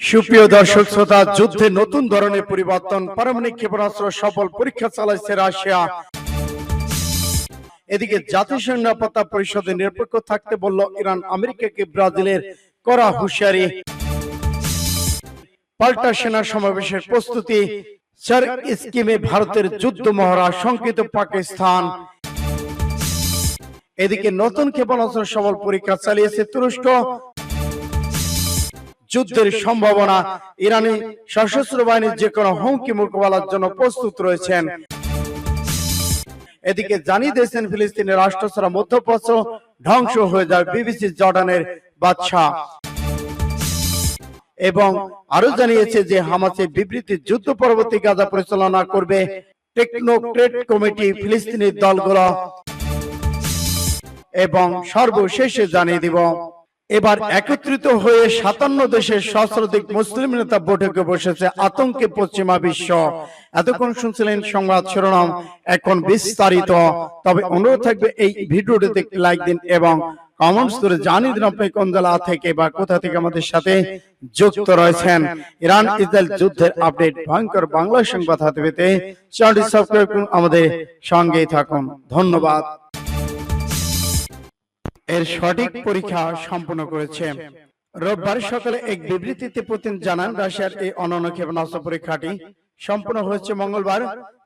সুপ্রিয় দর্শক শ্রোতা, যুদ্ধে নতুন ধরনের পরিবর্তন, পারমাণবিক ক্ষেপণাস্ত্র সফল পরীক্ষা চালাইছে রাশিয়া। এদিকে জাতিসংঘ নিরাপত্তা পরিষদে নিরপেক্ষ থাকতে বলল ইরান, আমেরিকাকে ব্রাজিলের করা হুঁশিয়ারি। পাল্টা সেনা সমাবেশের প্রস্তুতি চার স্কিমে ভারতের যুদ্ধ মহড়া, সংকেত পাকিস্তান। এদিকে নতুন ক্ষেপণাস্ত্র সফল পরীক্ষা চালিয়েছে তুরস্ক যুদ্ধের সম্ভাবনা। ইরানি সশস্ত্র বাহিনীর যে কোনো হুমকি মোকাবেলার জন্য প্রস্তুত রয়েছেন। এদিকে জানিয়ে দিয়েছেন ফিলিস্তিনের রাষ্ট্র ছাড়া মধ্যপ্রাচ্য ধ্বংস হয়ে যায় বিবিসি জর্ডানের বাদশাহ। এবং আরও জানিয়েছে যে হামাসের বিবৃতি যুদ্ধ পরবর্তী গাজা পরিচালনা করবে টেকনোক্রেট কমিটি ফিলিস্তিনি দলগুলো। এবং সর্বশেষে জানিয়ে দিব এবার একত্রিত হয়ে সাতান্ন দেশের সহস্রাধিক মুসলিম নেতা বৈঠকে বসেছে আতঙ্কে পশ্চিমা বিশ্ব। এতক্ষণ শুনছিলেন সংবাদ শিরোনাম, এখন বিস্তারিত। তবে অনুরোধ থাকবে এই ভিডিওটিতে লাইক দিন এবং কমেন্টস করে জানিয়ে দিন আপনি কোন জেলা থেকে বা কোথা থেকে আমাদের সাথে যুক্ত রয়েছেন। ইরান ইসরায়েল যুদ্ধের আপডেট, ভয়ঙ্কর বাংলা সংবাদ হাতে পেতে চ্যানেলটি সাবস্ক্রাইব করুন আমাদের সঙ্গেই থাকুন। ধন্যবাদ। এর সঠিক পরীক্ষা সম্পন্ন করেছে। রোববার সকালে এক বিবৃতিতে পুতিন জানান রাশিয়ার এই অনন্য ক্ষেপণাস্ত্র পরীক্ষাটি সম্পন্ন হয়েছে মঙ্গলবার।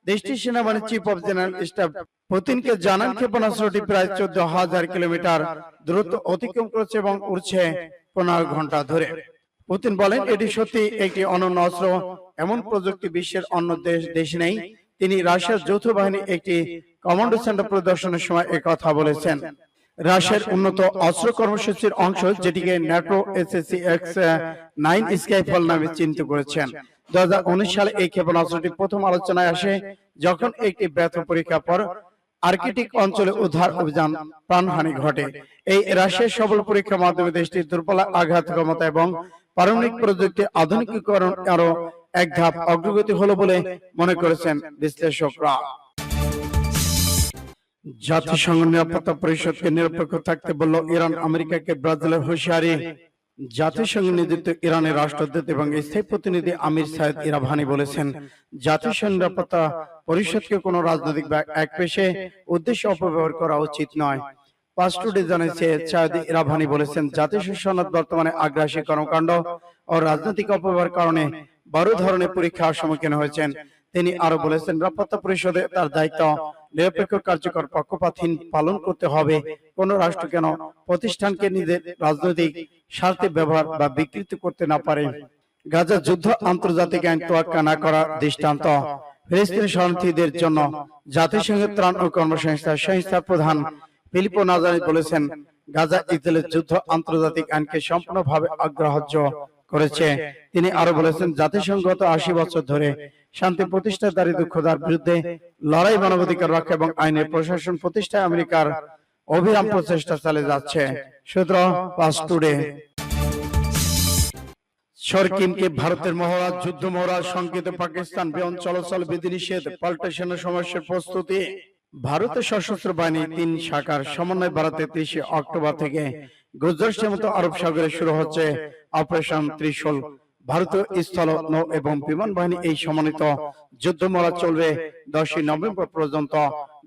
দেশটির সেনাবাহিনীর চিফ অফ জেনারেল স্টাফ পুতিনকে জানান ক্ষেপণাস্ত্রটি প্রায় চোদ্দ হাজার কিলোমিটার দূরত্ব অতিক্রম করেছে এবং উড়ছে পনেরো ঘণ্টা ধরে। পুতিন বলেন এটি সত্যি একটি অনন্য অস্ত্র। এমন প্রযুক্তি বিশ্বের অন্য দেশ দেশ নেই। তিনি রাশিয়ার যৌথ বাহিনী একটি কমান্ডো সেন্টার প্রদর্শনের সময় কথা বলেছেন রাশিয়ার উন্নত অস্ত্র কর্মসূচির অংশ যেটিকে NATO SSC X nine Skyfall নামে চিহ্নিত করেছেন। দু সালে এই ক্ষেপণাস্ত্রটি প্রথম আলোচনায় আসে যখন একটি ব্যর্থ পরীক্ষার পর আর্কিটিক অঞ্চলে উদ্ধার অভিযান প্রাণহানি ঘটে। এই রাশিয়ার সফল পরীক্ষার মাধ্যমে দেশটির দুর্বল আঘাত ক্ষমতা এবং পারমাণবিক প্রযুক্তি আধুনিকীকরণ আরও এক ধাপ অগ্রগতি হলো বলে মনে করেছেন বিশ্লেষকরা। জাতিসংঘ নিরাপত্তা পরিষদকে নিরপেক্ষ থাকতে বলল ইরান, আমেরিকাকে ব্রাজিলের হুঁশিয়ারি। জাতিসংঘ নিযুক্ত ইরানের রাষ্ট্রদূত এবং স্থায়ী প্রতিনিধি আমির সাইদ ইরাভানি বলেছেন, জাতিসংঘ নিরাপত্তা পরিষদকে কোনো রাজনৈতিক বা এক পেশে উদ্দেশ্য অপব্যবহার করা উচিত নয়। পাস্টুডে জানিয়েছে ইরাভানি বলেছেন, জাতিসংঘ সনদ বর্তমানে আগ্রাসী কর্মকাণ্ড ও রাজনৈতিক অপব্যবহার কারণে বড় ধরনের পরীক্ষার সম্মুখীন হয়েছেন। তিনি আরও বলেছেন, নিরাপত্তা পরিষদে তার দায়িত্ব নিরপেক্ষ কার্যকর পক্ষপাতহীন পালন করতে হবে। কোন রাষ্ট্র কেন প্রতিষ্ঠানকে নিজের রাজনৈতিক স্বার্থে ব্যবহার বা বিকৃতি করতে না পারে। গাজা যুদ্ধ আন্তর্জাতিক আইন তোয়াক্কা না করা দৃষ্টান্ত। ফিলিস্তিনি শরণার্থীদের জন্য জাতিসংঘের ত্রাণ ও কর্মসংস্থা সংস্থার প্রধান ফিলিপো নাজারি বলেছেন, গাজা ইসরায়েলের যুদ্ধ আন্তর্জাতিক আইনকে সম্পূর্ণভাবে অগ্রাহ্য। করেছে। তিনি আরও বলেছেন জাতিসংঘ গত আশি বছর ধরে শান্তি প্রতিষ্ঠার দারিদ্র ক্ষুধার বিরুদ্ধে লড়াই মানবাধিকার রক্ষা এবং আইনের প্রশাসন প্রতিষ্ঠায় আমেরিকার অবিরাম প্রচেষ্টা চালিয়ে যাচ্ছে। সূত্র পাস টুডে। সরকিমকে ভারতের মহড়া, যুদ্ধ মহড়া সংকেত পাকিস্তান বিমান চলাচল বিধিনিষেধ পাল্টা সেনা সমাবেশের প্রস্তুতি। ভারতের সশস্ত্র বাহিনী তিন শাখার সমন্বয় বাড়াতে তেইশে অক্টোবর থেকে গুজরাট সীমান্ত আরব সাগরে শুরু হচ্ছে অপারেশন ত্রিশূল ভারতীয় স্থল নৌ এবং বিমান বাহিনী এই সমন্বিত যুদ্ধ মরা চলবে দশই নভেম্বর পর্যন্ত।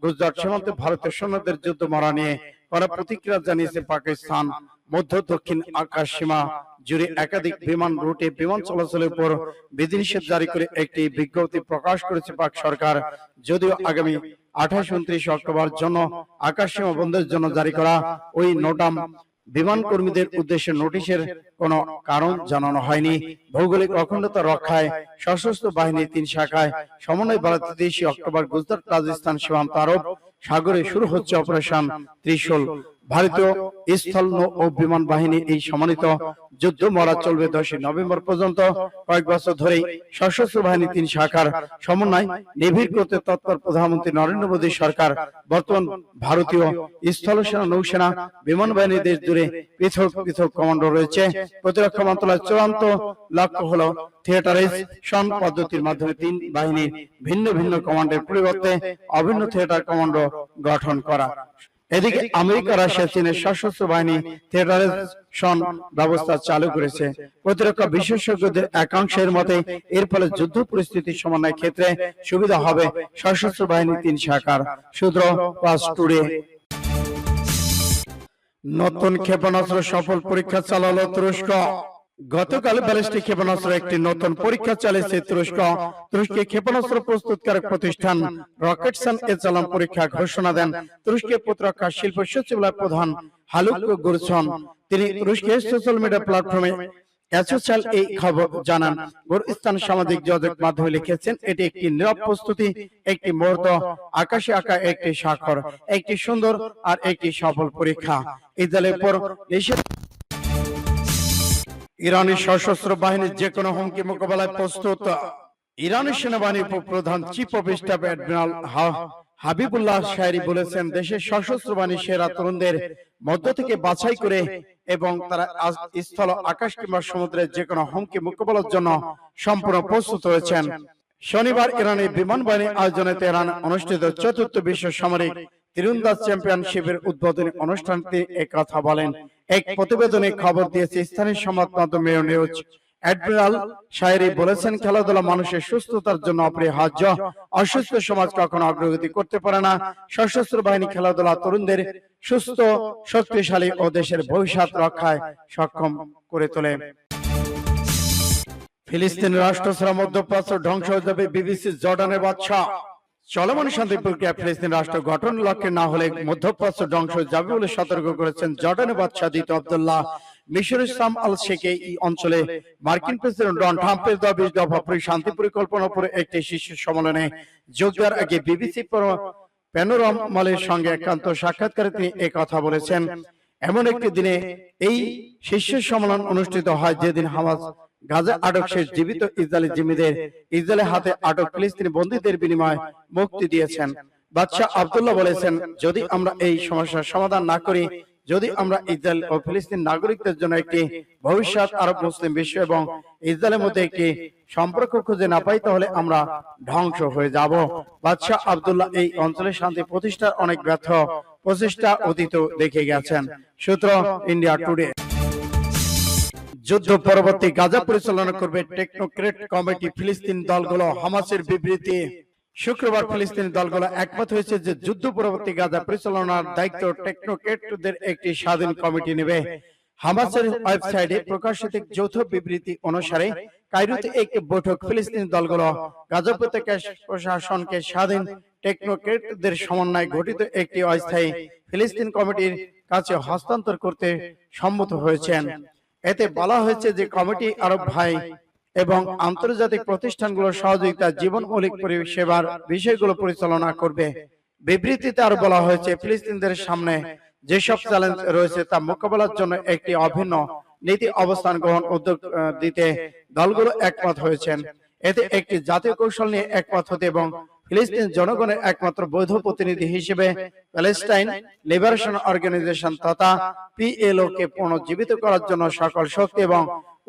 গুজরাট সীমান্তে ভারতের সৈন্যদের যুদ্ধ মরা নিয়ে করা প্রতিক্রিয়া জানিয়েছে পাকিস্তান। মধ্য, দক্ষিণ, আকাশ সীমা জুড়ে একাধিক বিমান রুটে বিমান চলাচলের উপর বিধিনিষেধ জারি করে একটি বিজ্ঞপ্তি প্রকাশ করেছে পাক সরকার। যদিও আগামী আঠাশ, উনত্রিশ অক্টোবর জন্য আকাশ সীমা বন্ধের জন্য জারি করা ওই নোটাম বিমান কর্মীদের উদ্দেশ্যে নোটিশের কোন কারণ জানানো হয়নি। ভৌগোলিক অখণ্ডতা রক্ষায় সশস্ত্র বাহিনীর তিন শাখায় সমন্বয় বাড়াতে তেইশে অক্টোবর গুজরাট রাজস্থান সীমান্ত আরব সাগরে শুরু হচ্ছে অপারেশন ত্রিশূল। ভারতীয় স্থল ও বিমান বাহিনী এই সমন্বিত যুদ্ধ মরা চলবে দশই নভেম্বর পর্যন্ত। কয়েক বছর ধরেই সশস্ত্র বাহিনী তিন শাখার সমন্বয় নিবিড় করতে তৎপর প্রধানমন্ত্রী নরেন্দ্র মোদী সরকার বর্তমান ভারতীয় স্থল সেনা নৌসেনা বিমান বাহিনী দেশ জুড়ে পৃথক পৃথক কমান্ডো রয়েছে। প্রতিরক্ষা মন্ত্রণালয়ের চূড়ান্ত লক্ষ্য হলো থিয়েটারাইজেশন পদ্ধতির মাধ্যমে তিন বাহিনীর ভিন্ন ভিন্ন কমান্ডের পরিবর্তে অভিন্ন থিয়েটার কমান্ডো গঠন করা। এদিকে আমেরিকা রাশিয়া চীনের সশস্ত্র বাহিনী টেররিজম ব্যবস্থা চালু করেছে। প্রতিরক্ষা বিশেষজ্ঞদের একাংশের মতে এর ফলে যুদ্ধ পরিস্থিতি সমন্বয়ের ক্ষেত্রে সুবিধা হবে সশস্ত্র বাহিনী তিন শাখার সূত্র পাস টুডে নতুন ক্ষেপণাস্ত্র সফল পরীক্ষা চালালো তুরস্ক। গতকাল ব্যালিস্টিক ক্ষেপণাস্ত্র একটি নতুন পরীক্ষা চালিয়েছে তুরস্ক। তুরস্কে। ক্ষেপণাস্ত্র প্রস্তুতকারক প্রতিষ্ঠান রকেটসান এ চালান পরীক্ষা ঘোষণা দেন। তুরস্কের প্রতিরক্ষা শিল্প সচিবালয় প্রধান হালুক গুরসন। তিনি তুরস্কের সোশ্যাল মিডিয়া প্ল্যাটফর্মে অ্যাসোসিয়াল এই খবর জানান। গুরস্তান সামাজিক যোগাযোগ মাধ্যমে লিখেছেন এটি একটি নীরব প্রস্তুতি একটি মুহূর্ত আকাশে আঁকা একটি স্বাক্ষর একটি সুন্দর আর একটি সফল পরীক্ষা। ইসরায়েলের পর দেশের ইরানি সশস্ত্র বাহিনীর যে কোনো হুমকি মোকাবেলায় প্রস্তুত। ইরানি সেনাবাহিনীর উপপ্রধান chief of staff admiral Habibullah Shahri বলেছেন, দেশের সশস্ত্র বাহিনী সেরা তরুণদের মধ্য থেকে বাছাই করে এবং তারা স্থল আকাশ কিংবা সমুদ্রের যে কোনো হুমকি মোকাবেলার জন্য সম্পূর্ণ প্রস্তুত হয়েছেন শনিবার ইরানের বিমান বাহিনী আয়োজনে তেহরান অনুষ্ঠিত চতুর্থ বিশ্ব সামরিক তীরন্দাজ চ্যাম্পিয়নশিপের উদ্বোধনী অনুষ্ঠানটি কথা বলেন। এক প্রতিবেদনে খবর দিয়েছে স্থানীয় সংবাদ মাধ্যম নিউজ। অ্যাডমিরাল শায়রি বলেছেন খেলাধুলা মানুষের সুস্থতার জন্য অপরিহার্য। অসুস্থ সমাজ কখনো অগ্রগতি করতে পারে না। সশস্ত্র বাহিনী খেলাধুলা তরুণদের সুস্থ শক্তিশালী ও দেশের ভবিষ্যৎ রক্ষায় সক্ষম করে তোলে। ফিলিস্তিন রাষ্ট্র ছাড়া মধ্যপ্রাচ্য ধ্বংস হয়ে যাবে বিবিসি জর্ডানের বাদশা চলমান শান্তি প্রক্রিয়া ফিলিস্তিন রাষ্ট্র গঠন লক্ষ্যে না হলে মধ্যপ্রাচ্য ধ্বংস যাবে বলে সতর্ক করেছেন জর্ডানের বাদশাহ আব্দুল্লাহ। মিশর ইসলাম আল শেখে এই অঞ্চলে মার্কিন প্রেসিডেন্ট ডন ট্রাম্পের দফা শান্তি একটি শীর্ষ সম্মেলনে যোগ দেওয়ার আগে বিবিসি সঙ্গে একান্ত সাক্ষাৎকারে তিনি কথা বলেছেন। এমন একটি দিনে এই শীর্ষ সম্মেলন অনুষ্ঠিত হয় যেদিন হামাস গাজা আটক শেষ জীবিত ইসরায়েলি জিম্মিদের ইসরায়েলের হাতে আটক ফিলিস্তিনি বন্দীদের বিনিময়ে মুক্তি দিয়েছেন। বাদশাহ আব্দুল্লাহ বলেছেন যদি আমরা এই সমস্যার সমাধান না করি যদি আমরা ইসরায়েল ও ফিলিস্তিন নাগরিকদের জন্য একটি ভবিষ্যৎ আরব মুসলিম বিশ্ব এবং ইসরায়েলের মধ্যে একটি সম্পর্ক খুঁজে না পাই তাহলে আমরা ধ্বংস হয়ে যাব। বাদশাহ আব্দুল্লাহ এই অঞ্চলে শান্তি প্রতিষ্ঠার অনেক ব্যর্থ প্রচেষ্টা অতীত দেখে গেছেন। সূত্র ইন্ডিয়া টুডে। যুদ্ধ পরবর্তী গাজা পরিচালনা করবে টেকনোক্রেট কমিটি ফিলিস্তিন দলগুলো। হামাসের বিবৃতি, শুক্রবার ফিলিস্তিনি দলগুলো একমত হয়েছে যে যুদ্ধ পরবর্তী গাজা পরিচালনার দায়িত্ব টেকনোক্রেটদের একটি স্বাধীন কমিটি নেবে। হামাসের ওয়েবসাইটে প্রকাশিত যৌথ বিবৃতি অনুসারে কায়রোতে এক বৈঠক ফিলিস্তিনি দলগুলো গাজা উপত্যকা প্রশাসনকে স্বাধীন টেকনোক্রেটদের সমন্বয়ে গঠিত একটি অস্থায়ী ফিলিস্তিন কমিটির কাছে হস্তান্তর করতে সম্মত হয়েছেন। এতে বলা হয়েছে যে কমিটি আরব ভাই এবং আন্তর্জাতিক প্রতিষ্ঠানগুলোর সহযোগিতা জীবন মৌলিক পরিষেবার বিষয়গুলো পরিচালনা করবে। বিবৃতিতে আরও বলা হয়েছে, ফিলিস্তিনদের সামনে যেসব চ্যালেঞ্জ রয়েছে তা মোকাবেলার জন্য একটি অভিন্ন নীতি অবস্থান গ্রহণ উদ্যোগ দিতে দলগুলো একমত হয়েছেন। এতে একটি জাতীয় কৌশল নিয়ে একমত হতে এবং ফিলিস্তিন জনগণের একমাত্র বৈধ প্রতিনিধি হিসেবে প্যালেস্টাইন লিবারেশন অর্গানাইজেশন তথা পিএলও কে পুনর্জীবিত করার জন্য সকল শক্তি এবং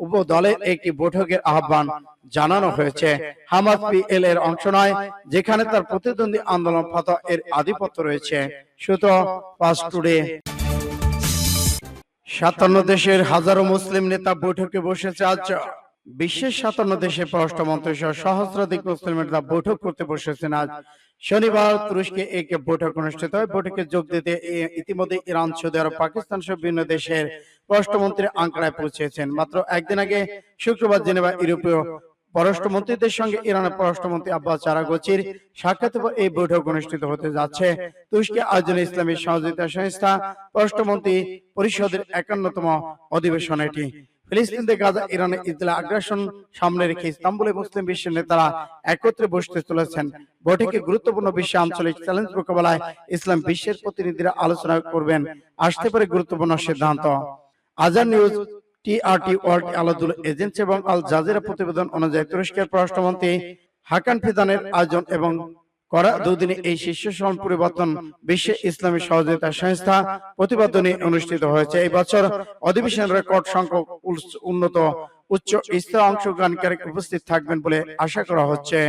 উপদলের একটি বৈঠকের আহ্বান জানানো হয়েছে। হামাদ পিএল এর অংশ নয়, যেখানে তার প্রতিদ্বন্দ্বী আন্দোলন ফাতা এর আধিপত্য রয়েছে। সূত্র পাস টুডে। সাতান্ন দেশের হাজারো মুসলিম নেতা বৈঠকে বসেছে আজ। বিশ্বের সাতান্ন দেশের পররাষ্ট্রমন্ত্রী সহ সহস্রাধিক মুসলিম নেতা বৈঠক করতে বসেছেন আজ। শনিবার তুরস্কে এক বৈঠক অনুষ্ঠিত হয়। বৈঠকে যোগ দিতে ইতিমধ্যে ইরান সৌদি আরব পাকিস্তান সহ বিভিন্ন দেশের পররাষ্ট্রমন্ত্রী আঙ্কারায় পৌঁছেছেন। মাত্র একদিন আগে শুক্রবার জেনেভা ইউরোপীয় পররাষ্ট্রমন্ত্রীদের সঙ্গে ইরানের পররাষ্ট্রমন্ত্রী আব্বাস চারাগোচির সাক্ষাতের পর এই বৈঠক অনুষ্ঠিত হতে যাচ্ছে। তুরস্কে আয়োজনে ইসলামী সহযোগিতা সংস্থা পররাষ্ট্রমন্ত্রী পরিষদের একান্নতম অধিবেশন এটি ফিলিস্তিনদের গাজা ইরানের ইসরায়েল আগ্রাসন সামনে রেখে ইস্তাম্বুলে মুসলিম বিশ্বের নেতারা একত্রে বসতে চলেছেন। বৈঠকে গুরুত্বপূর্ণ বিশ্ব আঞ্চলিক চ্যালেঞ্জ মোকাবেলায় ইসলাম বিশ্বের প্রতিনিধিরা আলোচনা করবেন। আসতে পারে গুরুত্বপূর্ণ সিদ্ধান্ত। আজান news, TRT World, Anadolu agency এবং আল জাজিরা প্রতিবেদন অনুযায়ী তুরস্কের পররাষ্ট্রমন্ত্রী হাকান ফিদানের আয়োজন এবং করা দুদিনে এই শীর্ষ সম্মেলন পরিবর্তন বিশ্বে ইসলামী সহযোগিতা সংস্থা প্রতিবেদনে অনুষ্ঠিত হয়েছে। এই বছর অধিবেশন রেকর্ড সংখ্যক উন্নত উচ্চ স্তর অংশগ্রহণকারী উপস্থিত থাকবেন বলে আশা করা হচ্ছে।